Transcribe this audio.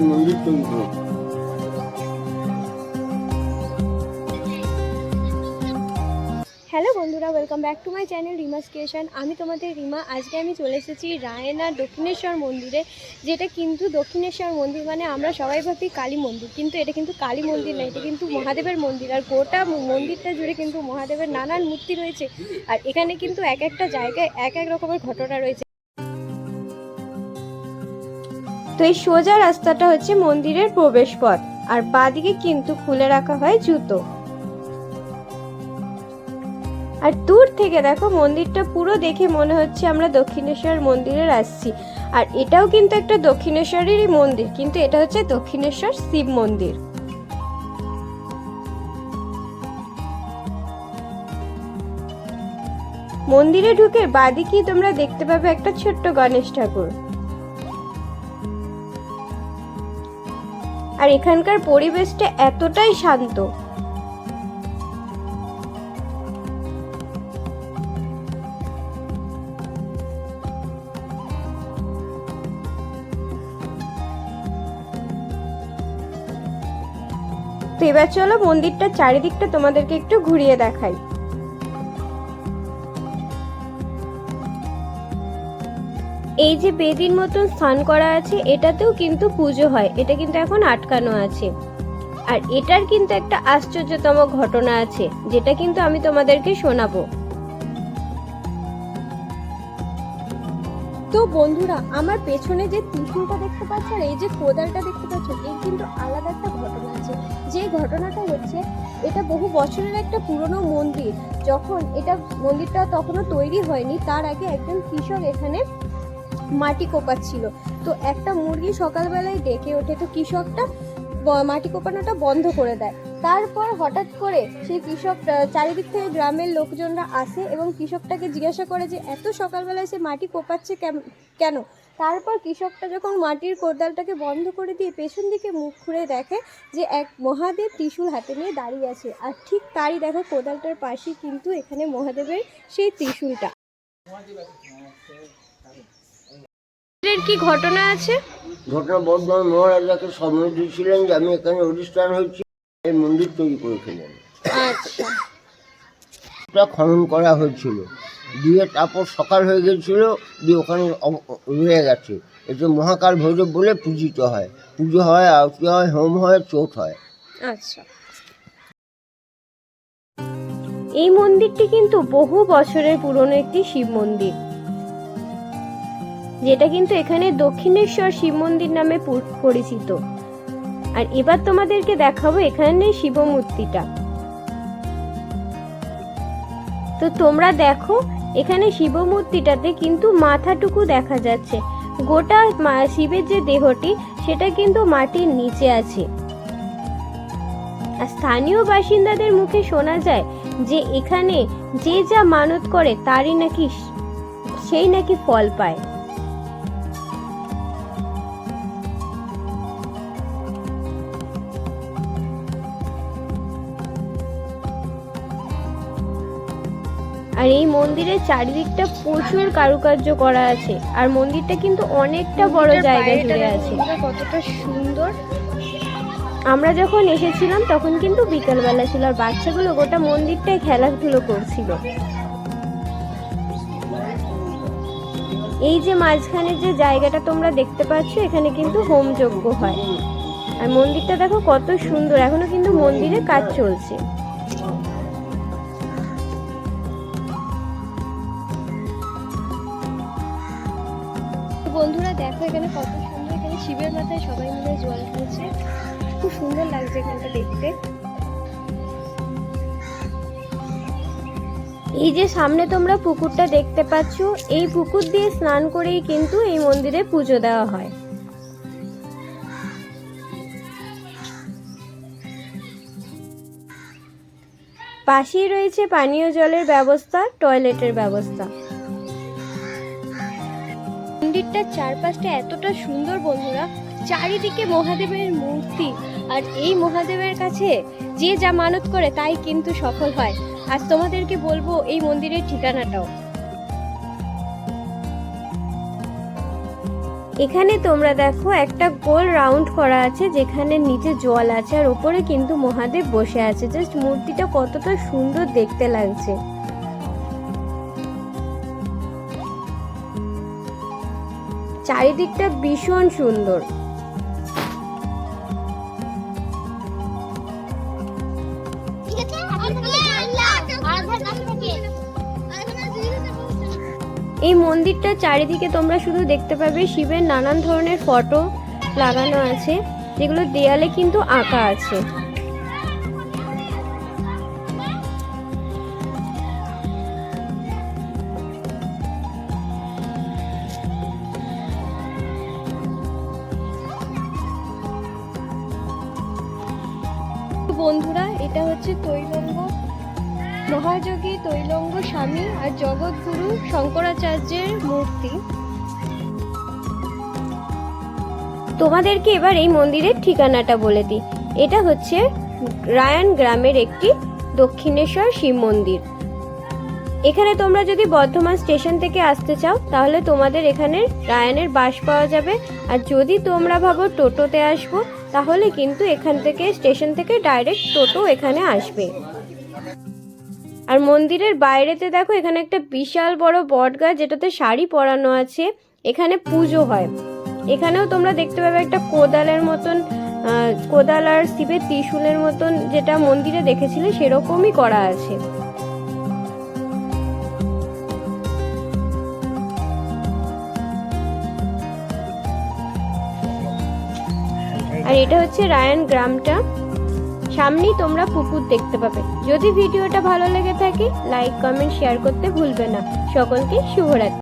এই মন্দির তৈরি হ্যালো বন্ধুরা welcome back to my channel Rima's creation আমি তোমাদের রিমা। আজকে আমি চলে এসেছি রায়না দক্ষিণেশ্বর মন্দিরে, যেটা কিন্তু দক্ষিণেশ্বর মন্দির মানে আমরা সবাই ভাবি কালী মন্দির, কিন্তু এটা কিন্তু কালী মন্দির না, এটা কিন্তু মহাদেবের মন্দির। আর গোটা মন্দিরটা জুড়ে কিন্তু মহাদেবের নানান মূর্তি রয়েছে, আর এখানে কিন্তু এক একটা জায়গায় এক এক রকমের ঘটনা রয়েছে। তো এই সোজা রাস্তাটা হচ্ছে মন্দিরের প্রবেশ পথ আর বাদিকে কিন্তু খুলে রাখা হয় জুতো। আর দূর থেকে দেখো, মন্দিরটা পুরো দেখে মনে হচ্ছে আমরা দক্ষিণেশ্বর মন্দিরে আসছি। আর এটাও কিন্তু একটা দক্ষিণেশ্বরেরই মন্দির, কিন্তু এটা হচ্ছে দক্ষিণেশ্বর শিব মন্দির। মন্দিরে ঢুকে বাদিকেই তোমরা দেখতে পাবে একটা ছোট্ট গণেশ ঠাকুর। আর এখানকার পরিবেশটা এতটাই শান্ত। তো এবার চলো মন্দিরটার চারিদিকটা তোমাদেরকে একটু ঘুরিয়ে দেখাই। এই যে বেদির মতন স্থান করা আছে, এটাতেও কিন্তু পুজো হয়। এটা কিন্তু এখন আটকানো আছে। আর এটার কিন্তু একটা আশ্চর্যতম ঘটনা আছে, যেটা কিন্তু আমি তোমাদেরকে শোনাবো। তো বন্ধুরা, আমার পেছনে যে ত্রিশূলটা দেখতে পাচ্ছ আর এই যে কোদালটা দেখতে পাচ্ছ, এর কিন্তু আলাদা একটা ঘটনা আছে। যে ঘটনাটা হচ্ছে, এটা বহু বছরের একটা পুরনো মন্দির। যখন এটা মন্দিরটা তখনও তৈরি হয়নি, তার আগে একজন কৃষক এখানে মাটি কোপাচ্ছিল। তো একটা মুরগি সকালবেলায় ডেকে ওঠে তো কৃষকটা মাটি কোপানোটা বন্ধ করে দেয়। তারপর হঠাৎ করে সেই কৃষক চারিদিক থেকে গ্রামের লোকজনরা আসে এবং কৃষকটাকে জিজ্ঞাসা করে যে, এত সকালবেলায় সে মাটি কোপাচ্ছে কেন? তারপর কৃষকটা যখন মাটির কোদালটাকে বন্ধ করে দিয়ে পেছন দিকে মুখ ঘুরে দেখে যে, এক মহাদেব ত্রিশূল হাতে নিয়ে দাঁড়িয়ে আছে। আর ঠিক তারই দেখো কোদালটার পাশেই কিন্তু এখানে মহাদেবের সেই ত্রিশূলটা। এর কি ঘটনা আছে? ঘটনা বর্ধমান মহারাজাকে স্বপ্ন দিয়েছিলেন যে আমি এখানে অনুষ্ঠান হয়েছি এই মন্দির তৈরি করেছিলেন আচ্ছা। এটা খনন করা হয়েছিল। দিয়ে তারপর সকাল হয়ে গেছিল দিয়ে ওখানে রয়ে গেছে। এতে মহাকাল ভৈরব বলে পূজিত হয়। পুজো হয় আরতি হয় হোম হয় চোট হয়। আচ্ছা। এই মন্দিরটি কিন্তু বহু বছরের পুরনো একটি শিব মন্দির। যেটা কিন্তু এখানে দক্ষিণেশ্বর শিব মন্দির নামে পরিচিত। আর এবার তোমাদেরকে দেখাবো এখানে শিব মূর্তিটা তো তোমরা দেখো, এখানে শিব মূর্তিটাতে কিন্তু মাথাটুকু দেখা যাচ্ছে। গোটা শিবের যে দেহটি, সেটা কিন্তু মাটির নিচে আছে। আর স্থানীয় বাসিন্দাদের মুখে শোনা যায় যে এখানে যে যা মানত করে, তারই নাকি সেই নাকি ফল পায়। আর এই মন্দিরের চারিদিকটা প্রচুর কারুকার্য করা আছে। আর মন্দিরটা কিন্তু অনেকটা বড় জায়গা জুড়ে আছে। কতটা সুন্দর। আমরা যখন এসেছিলাম তখন কিন্তু বিকালবেলা ছিল আর বাচ্চাগুলো গোটা মন্দিরটাই খেলাধুলো করছিল। এই যে মাঝখানে যে জায়গাটা তোমরা দেখতে পাচ্ছ এখানে কিন্তু হোম যজ্ঞ হয়। আর মন্দিরটা দেখো কত সুন্দর এখনও কিন্তু মন্দিরে কাজ চলছে। বন্ধুরা, দেখো এখানে কত সুন্দর এখানে শিবের মাথায় সবাই মিলে জল ঢালছে খুব সুন্দর লাগছে এখানটা দেখতে। এই যে সামনে তোমরা পুকুরটা দেখতে পাচ্ছ, এই পুকুর দিয়ে স্নান করেই কিন্তু এই মন্দিরে পুজো দেওয়া হয়। পাশেই রয়েছে পানীয় জলের ব্যবস্থা, টয়লেটের ব্যবস্থা। মন্দিরটার চারপাশটা এতটা সুন্দর বন্ধুরা। চারিদিকে মহাদেবের মূর্তি। আর এই মহাদেবের কাছে যে যা মানত করে তাই কিন্তু সফল হয়। আজ তোমাদেরকে বলব এই মন্দিরের ঠিকানাটাও। এখানে তোমরা দেখো একটা গোল রাউন্ড করা আছে, যেখানে নিচে জল আছে আর ওপরে কিন্তু মহাদেব বসে আছে। জাস্ট মূর্তিটা কতটা সুন্দর দেখতে লাগছে। চারিদিকটা ভীষণ সুন্দর। এই মন্দিরটার চারিদিকে তোমরা শুধু দেখতে পাবে শিবের নানান ধরনের ফটো লাগানো আছে, যেগুলো দেয়ালে কিন্তু আঁকা আছে। বন্ধুরা, এটা হচ্ছে তৈলঙ্গ, মহাযোগী তৈলঙ্গ স্বামী আর জগৎগুরু শঙ্করাচার্যের মূর্তি। তোমাদেরকে এবার এই মন্দিরের ঠিকানাটা বলে দিই। এটা হচ্ছে রায়ান গ্রামের একটি দক্ষিণেশ্বর শিব মন্দির। এখানে তোমরা যদি বর্ধমান স্টেশন থেকে আসতে চাও, তাহলে তোমাদের এখানে রায়ানের বাস পাওয়া যাবে। আর যদি তোমরা ভাবো টোটোতে আসব তাহলে কিন্তু এখান থেকে, স্টেশন থেকে ডাইরেক্ট টোটো এখানে আসবে। আর মন্দিরের বাইরেতে দেখো, এখানে একটা বিশাল বড় বট গাছ যেটাতে শাড়ি পরানো আছে। এখানে পুজো হয়। এখানেও তোমরা দেখতে পাবে একটা কোদালের মতন কোদাল আর শিবের ত্রিশূলের মতন যেটা মন্দিরে দেখেছিলে, সেরকমই করা আছে। আর এটা হচ্ছে রায়ান গ্রামটা। সামনেই তোমরা পুকুর দেখতে পাবে। যদি ভিডিওটা ভালো লেগে থাকে লাইক কমেন্ট শেয়ার করতে ভুলবে না। সকলকে শুভরাত্রি।